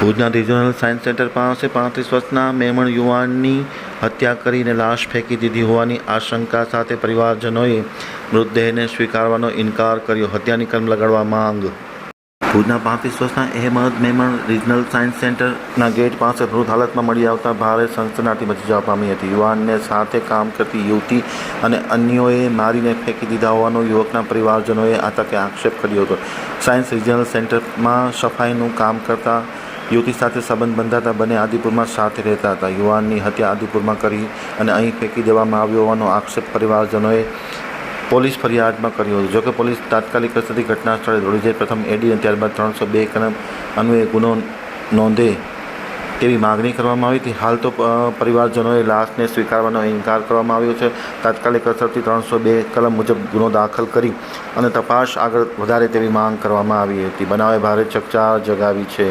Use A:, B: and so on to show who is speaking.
A: ભુજના regional science centre પાસે પાંત્રીસ વર્ષના મેમણ યુવાનની હત્યા કરીને લાશ ફેંકી દીધી હોવાની આશંકા સાથે પરિવારજનોએ મૃતદેહને સ્વીકારવાનો ઇનકાર કર્યો. હત્યાની કલમ લગાડવા માંગ. ભુજના પાંત્રીસ વર્ષના અહેમદ મેમણ રિજનલ સાયન્સ સેન્ટરના ગેટ પાસે મૃત હાલતમાં મળી આવતા ભારે સનસનાટી મચી જવા પામી હતી. યુવાનને સાથે કામ કરતી યુવતી અને અન્યોએ મારીને ફેંકી દીધા હોવાનો યુવકના પરિવારજનોએ આ તકે આક્ષેપ કર્યો હતો. સાયન્સ રિજનલ સેન્ટરમાં સફાઈનું કામ કરતા યુવતી સાથે સંબંધ બંધાતા બંને આદિપુરમાં સાથે રહેતા હતા. યુવાનની હત્યા આદિપુરમાં કરી અને અહીં ફેંકી દેવામાં આવ્યો હોવાનો આક્ષેપ પરિવારજનોએ પોલીસ ફરિયાદમાં કર્યો હતો. જોકે પોલીસ તાત્કાલિક અસરથી ઘટના સ્થળે દોડી જઈ પ્રથમ એડી અને ત્યારબાદ ત્રણસો બે કલમ અન્વયે ગુનો નોંધે તેવી માગણી કરવામાં આવી હતી. હાલ તો પરિવારજનોએ લાશને સ્વીકારવાનો ઇનકાર કરવામાં આવ્યો છે. તાત્કાલિક અસરથી ત્રણસો બે કલમ મુજબ ગુનો દાખલ કરી અને તપાસ આગળ વધારે તેવી માંગ કરવામાં આવી હતી. બનાવે ભારે ચકચાર જગાવી છે.